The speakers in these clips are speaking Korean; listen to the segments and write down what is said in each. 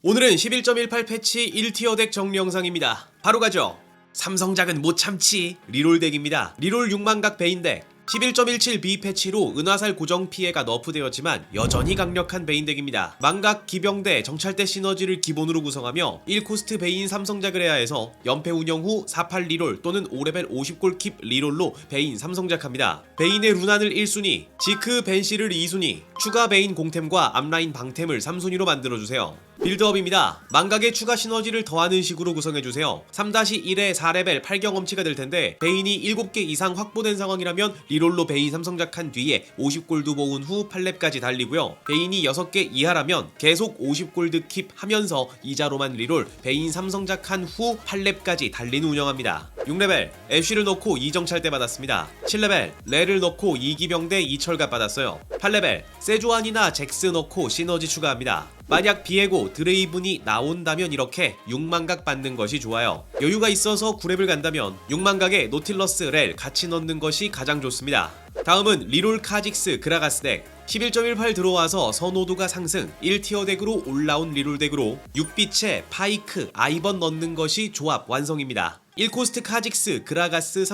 오늘은 11.18 패치 1티어 덱 정리 영상입니다. 바로 가죠. 삼성작은 못 참지 리롤 덱입니다. 리롤 6만각 베인 덱. 11.17 B 패치로 은화살 고정 피해가 너프되었지만 여전히 강력한 베인 덱입니다. 망각, 기병대, 정찰대 시너지를 기본으로 구성하며 1코스트 베인 삼성작을 해야 해서 연패 운영 후 48 리롤 또는 5레벨 50골 킵 리롤로 베인 삼성작합니다. 베인의 루난을 1순위, 지크 벤시를 2순위, 추가 베인 공템과 앞라인 방템을 3순위로 만들어주세요. 빌드업입니다. 망각의 추가 시너지를 더하는 식으로 구성해주세요. 3-1에 4레벨 8경험치가 될 텐데 베인이 7개 이상 확보된 상황이라면 리롤로 베인 삼성작한 뒤에 50골드 모은 후 8렙까지 달리고요. 베인이 6개 이하라면 계속 50골드 킵 하면서 이자로만 리롤 베인 삼성작한 후 8렙까지 달리는 운영합니다. 6레벨 애쉬를 넣고 이정찰대 받았습니다. 7레벨 레를 넣고 이기병 대 이철갑 받았어요. 8레벨 세조안이나 잭스 넣고 시너지 추가합니다. 만약 비에고 드레이븐이 나온다면 이렇게 6만각 받는 것이 좋아요. 여유가 있어서 9렙을 간다면 6만각에 노틸러스 렐 같이 넣는 것이 가장 좋습니다. 다음은 리롤 카직스 그라가스 덱 11.18 들어와서 선호도가 상승 1티어 덱으로 올라온 리롤 덱으로 6빛에 파이크 아이번 넣는 것이 조합 완성입니다. 1코스트 카직스 그라가스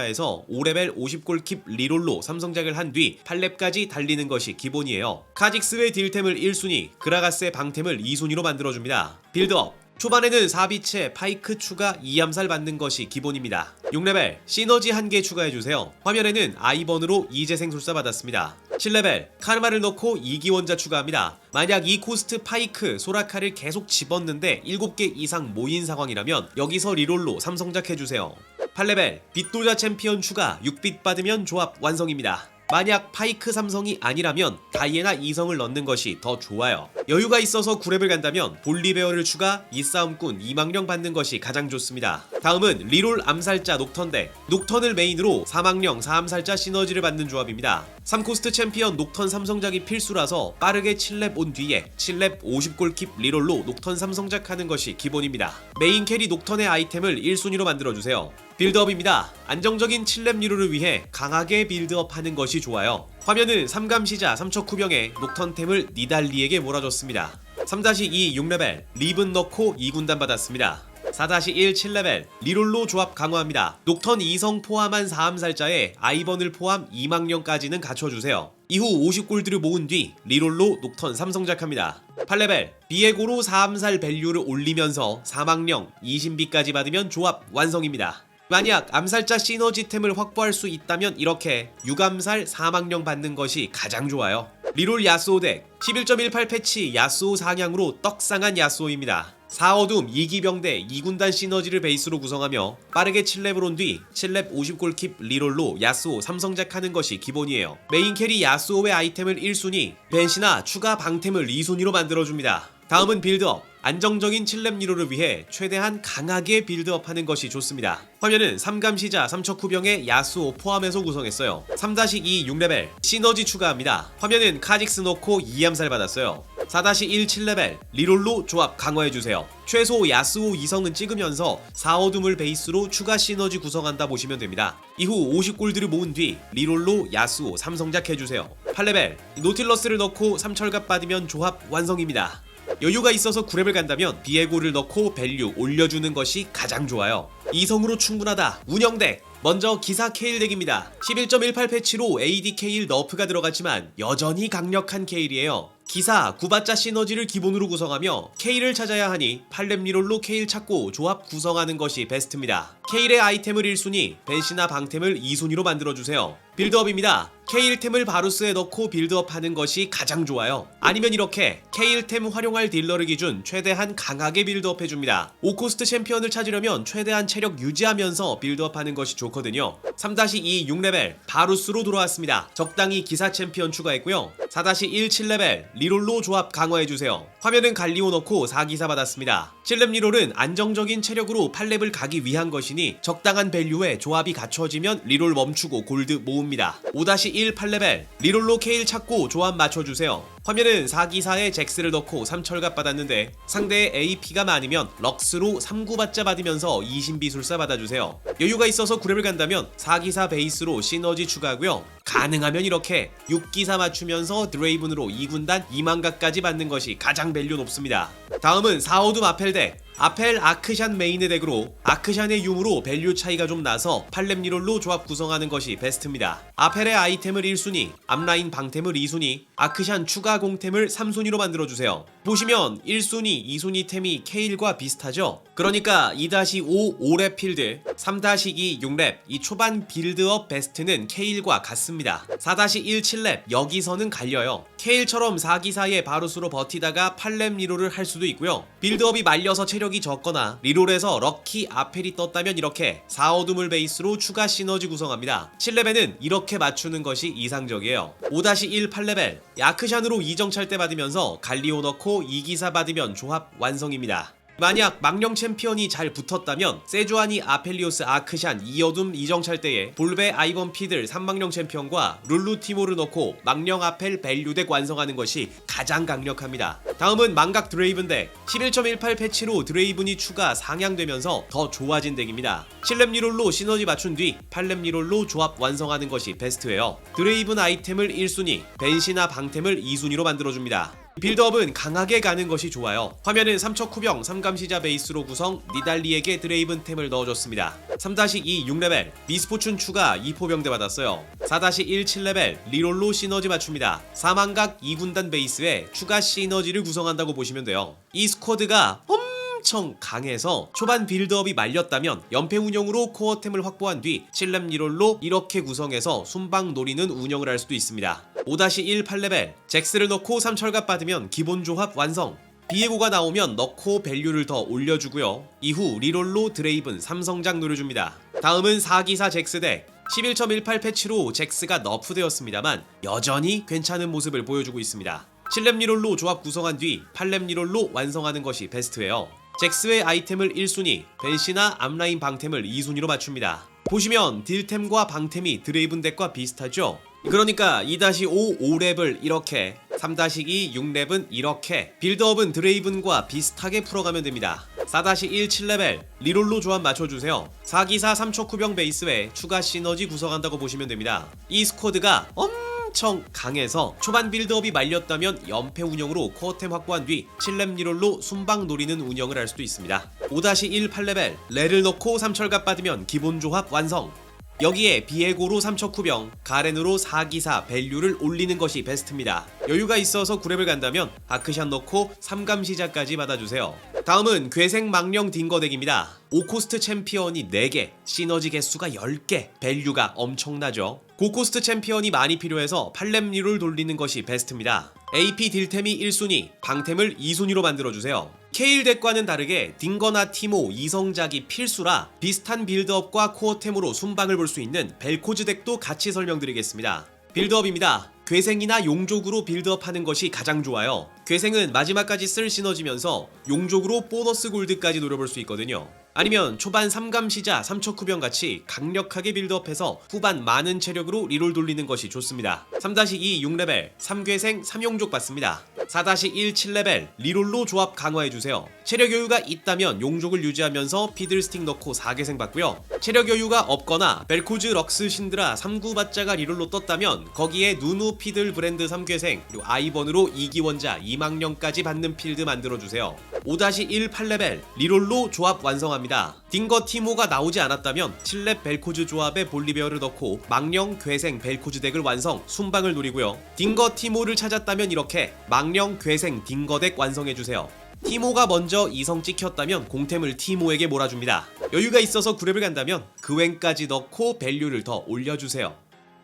해서 5레벨 50골 킵 리롤로 삼성작을 한 뒤 8렙까지 달리는 것이 기본이에요. 카직스의 딜템을 1순위, 그라가스의 방템을 2순위로 만들어줍니다. 빌드업 초반에는 4빛에 파이크 추가 2암살 받는 것이 기본입니다. 6레벨 시너지 1개 추가해주세요. 화면에는 아이번으로 이재생술사 받았습니다. 7레벨 카르마를 넣고 2기원자 추가합니다. 만약 이 코스트 파이크 소라카를 계속 집었는데 7개 이상 모인 상황이라면 여기서 리롤로 삼성작 해주세요. 8레벨 빛돌자 챔피언 추가 6빛 받으면 조합 완성입니다. 만약 파이크 삼성이 아니라면 다이애나 이성을 넣는 것이 더 좋아요. 여유가 있어서 9렙을 간다면 볼리베어를 추가 이 싸움꾼 이망령 받는 것이 가장 좋습니다. 다음은 리롤 암살자 녹턴 대 녹턴을 메인으로 사망령 사암살자 시너지를 받는 조합입니다. 3코스트 챔피언 녹턴 삼성작이 필수라서 빠르게 7렙 온 뒤에 7렙 50골 킵 리롤로 녹턴 삼성작 하는 것이 기본입니다. 메인 캐리 녹턴의 아이템을 1순위로 만들어주세요. 빌드업입니다. 안정적인 7렙 리롤을 위해 강하게 빌드업 하는 것이 좋아요. 화면은 삼감시자 3척 쿠병에 녹턴템을 니달리에게 몰아줬습니다. 3-2 6레벨 리븐 넣고 2군단 받았습니다. 4-1 7레벨 리롤로 조합 강화합니다. 녹턴 2성 포함한 4암살자에 아이번을 포함 2망령까지는 갖춰주세요. 이후 50골드를 모은 뒤 리롤로 녹턴 삼성작합니다. 8레벨 비에고로 4암살 밸류를 올리면서 4망령 20비까지 받으면 조합 완성입니다. 만약 암살자 시너지템을 확보할 수 있다면 이렇게 6암살 4망령 받는 것이 가장 좋아요. 리롤 야스오 덱 11.18 패치 야스오 상향으로 떡상한 야스오입니다. 4어둠 2기병 대 2군단 시너지를 베이스로 구성하며 빠르게 7렙을 온 뒤 7렙 50골 킵 리롤로 야스오 삼성작 하는 것이 기본이에요. 메인 캐리 야스오의 아이템을 1순위, 벤시나 추가 방템을 2순위로 만들어줍니다. 다음은 빌드업. 안정적인 7렙 리롤을 위해 최대한 강하게 빌드업 하는 것이 좋습니다. 화면은 3감시자 3척 후병의 야스오 포함해서 구성했어요. 3-2 6레벨 시너지 추가합니다. 화면은 카직스 넣고 2암살 받았어요. 4-1 7레벨 리롤로 조합 강화해주세요. 최소 야스오 2성은 찍으면서 4어둠을 베이스로 추가 시너지 구성한다 보시면 됩니다. 이후 50골드를 모은 뒤 리롤로 야스오 삼성작 해주세요. 8레벨 노틸러스를 넣고 3철갑 받으면 조합 완성입니다. 여유가 있어서 9렙을 간다면 비에고를 넣고 밸류 올려주는 것이 가장 좋아요. 이성으로 충분하다. 운영덱. 먼저 기사 케일 덱입니다. 11.18 패치로 AD 케일 너프가 들어갔지만 여전히 강력한 케일이에요. 기사, 구바짜 시너지를 기본으로 구성하며 케일을 찾아야 하니 8렙 리롤로 케일 찾고 조합 구성하는 것이 베스트입니다. 케일의 아이템을 1순위, 벤시나 방템을 2순위로 만들어주세요. 빌드업입니다. 케일템을 바루스에 넣고 빌드업 하는 것이 가장 좋아요. 아니면 이렇게 케일템 활용할 딜러를 기준 최대한 강하게 빌드업 해줍니다. 5코스트 챔피언을 찾으려면 최대한 체력 유지하면서 빌드업 하는 것이 좋거든요. 3-2 6레벨 바루스로 돌아왔습니다. 적당히 기사 챔피언 추가했고요. 4-1 7레벨 리롤로 조합 강화해주세요. 화면은 갈리오 넣고 4기사 받았습니다. 7렙 리롤은 안정적인 체력으로 8렙을 가기 위한 것이니 적당한 밸류에 조합이 갖춰지면 리롤 멈추고 골드 모읍니다. 5-1 8레벨 리롤로 케일 찾고 조합 맞춰주세요. 화면은 4기사에 잭스를 넣고 3철갑 받았는데 상대의 AP가 많으면 럭스로 3구받자 받으면서 20비술사 받아주세요. 여유가 있어서 9렙을 간다면 4기사 베이스로 시너지 추가하고요. 가능하면 이렇게 6기사 맞추면서 드레이븐으로 2군단 2만가까지 받는 것이 가장 밸류 높습니다. 다음은 4호둠 아펠 덱. 아펠 아크샨 메인의 덱으로 아크샨의 융으로 밸류 차이가 좀 나서 팔렘 리롤로 조합 구성하는 것이 베스트입니다. 아펠의 아이템을 1순위, 앞라인 방템을 2순위, 아크샨 추가 공템을 3순위로 만들어주세요. 보시면 1순위, 2순위 템이 K1과 비슷하죠? 그러니까 2-5 5랩 필드, 3-2 6랩 이 초반 빌드업 베스트는 K1과 같습니다. 4-1 7랩 여기서는 갈려요. K1처럼 4기사에 바루스로 버티다가 8랩 리롤을 할 수도 있고요. 빌드업이 말려서 체력이 적거나 리롤에서 럭키 아펠이 떴다면 이렇게 4어둠을 베이스로 추가 시너지 구성합니다. 7렙에는 이렇게 맞추는 것이 이상적이에요. 5-1 8레벨 야크샨으로 이정찰 때 받으면서 갈리오 넣고 2기사 받으면 조합 완성입니다. 만약 망령 챔피언이 잘 붙었다면 세주아니 아펠리오스 아크샨 이어둠 이정찰 때에 볼베 아이번 피들 3망령 챔피언과 룰루 티모를 넣고 망령 아펠 밸류덱 완성하는 것이 가장 강력합니다. 다음은 망각 드레이븐 덱 11.18 패치로 드레이븐이 추가 상향되면서 더 좋아진 덱입니다. 7렙 리롤로 시너지 맞춘 뒤 8렙 리롤로 조합 완성하는 것이 베스트예요. 드레이븐 아이템을 1순위, 벤시나 방템을 2순위로 만들어줍니다. 빌드업은 강하게 가는 것이 좋아요. 화면은 3척 쿠병 3감시자 베이스로 구성 니달리에게 드레이븐 템을 넣어줬습니다. 3-2 6레벨 미스포춘 추가 2포병대 받았어요. 4-1 7레벨 리롤로 시너지 맞춥니다. 사망각 2군단 베이스에 추가 시너지를 구성한다고 보시면 돼요. 이 스쿼드가 엄청 강해서 초반 빌드업이 말렸다면 연패 운영으로 코어템을 확보한 뒤 7렙 리롤로 이렇게 구성해서 순방 노리는 운영을 할 수도 있습니다. 5-1 8레벨 잭스를 넣고 3철갑 받으면 기본 조합 완성 비에고가 나오면 넣고 밸류를 더 올려주고요. 이후 리롤로 드레이븐 삼성작 노려줍니다. 다음은 4기사 잭스 덱 11.18 패치로 잭스가 너프되었습니다만 여전히 괜찮은 모습을 보여주고 있습니다. 7렙 리롤로 조합 구성한 뒤 8렙 리롤로 완성하는 것이 베스트예요. 잭스의 아이템을 1순위, 벤시나 앞라인 방템을 2순위로 맞춥니다. 보시면 딜템과 방템이 드레이븐 덱과 비슷하죠? 그러니까 2-5 5렙을 이렇게 3-2 6렙은 이렇게 빌드업은 드레이븐과 비슷하게 풀어가면 됩니다. 4-1 7레벨 리롤로 조합 맞춰주세요. 4기사 3초 쿠병 베이스에 추가 시너지 구성한다고 보시면 됩니다. 이 스쿼드가 엄청 강해서 초반 빌드업이 말렸다면 연패 운영으로 코어템 확보한 뒤 7렙 리롤로 순방 노리는 운영을 할 수도 있습니다. 5-1 8레벨 레를 넣고 3철갑 받으면 기본 조합 완성 여기에 비에고로 3척 쿠병, 가렌으로 4기사 밸류를 올리는 것이 베스트입니다. 여유가 있어서 9렙을 간다면 아크샷 넣고 3감시자까지 받아주세요. 다음은 괴생 망령 딩거 덱입니다. 5코스트 챔피언이 4개, 시너지 개수가 10개, 밸류가 엄청나죠. 고코스트 챔피언이 많이 필요해서 8렙 리를 돌리는 것이 베스트입니다. AP 딜템이 1순위, 방템을 2순위로 만들어주세요. 케일 덱과는 다르게 딩거나 티모, 이성작이 필수라 비슷한 빌드업과 코어템으로 순방을 볼 수 있는 벨코즈 덱도 같이 설명드리겠습니다. 빌드업입니다. 괴생이나 용족으로 빌드업하는 것이 가장 좋아요. 괴생은 마지막까지 쓸 시너지면서 용족으로 보너스 골드까지 노려볼 수 있거든요. 아니면 초반 3감 시자 3초 쿠병 같이 강력하게 빌드업해서 후반 많은 체력으로 리롤 돌리는 것이 좋습니다. 3-2 6레벨 3괴생 3용족 받습니다. 4-1 7레벨 리롤로 조합 강화해주세요. 체력 여유가 있다면 용족을 유지하면서 피들스틱 넣고 4괴생 받고요. 체력 여유가 없거나 벨코즈 럭스 신드라 3구 받자가 리롤로 떴다면 거기에 누누 피들 브랜드 3괴생 그리고 아이번으로 2기 원자 2망령까지 받는 필드 만들어주세요. 5-1 8레벨 리롤로 조합 완성합니다. 딩거 티모가 나오지 않았다면 7렙 벨코즈 조합에 볼리베어를 넣고 망령 괴생 벨코즈 덱을 완성 순방을 노리고요. 딩거 티모를 찾았다면 이렇게 망령 괴생 딩거 덱 완성해주세요. 티모가 먼저 이성 찍혔다면 공템을 티모에게 몰아줍니다. 여유가 있어서 9렙을 간다면 그웬까지 넣고 밸류를 더 올려주세요.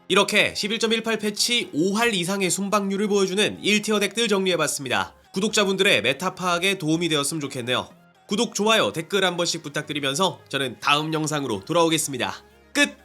이렇게 11.18 패치 5할 이상의 순방률을 보여주는 1티어 덱들 정리해봤습니다. 구독자분들의 메타 파악에 도움이 되었으면 좋겠네요. 구독, 좋아요, 댓글 한 번씩 부탁드리면서 저는 다음 영상으로 돌아오겠습니다. 끝!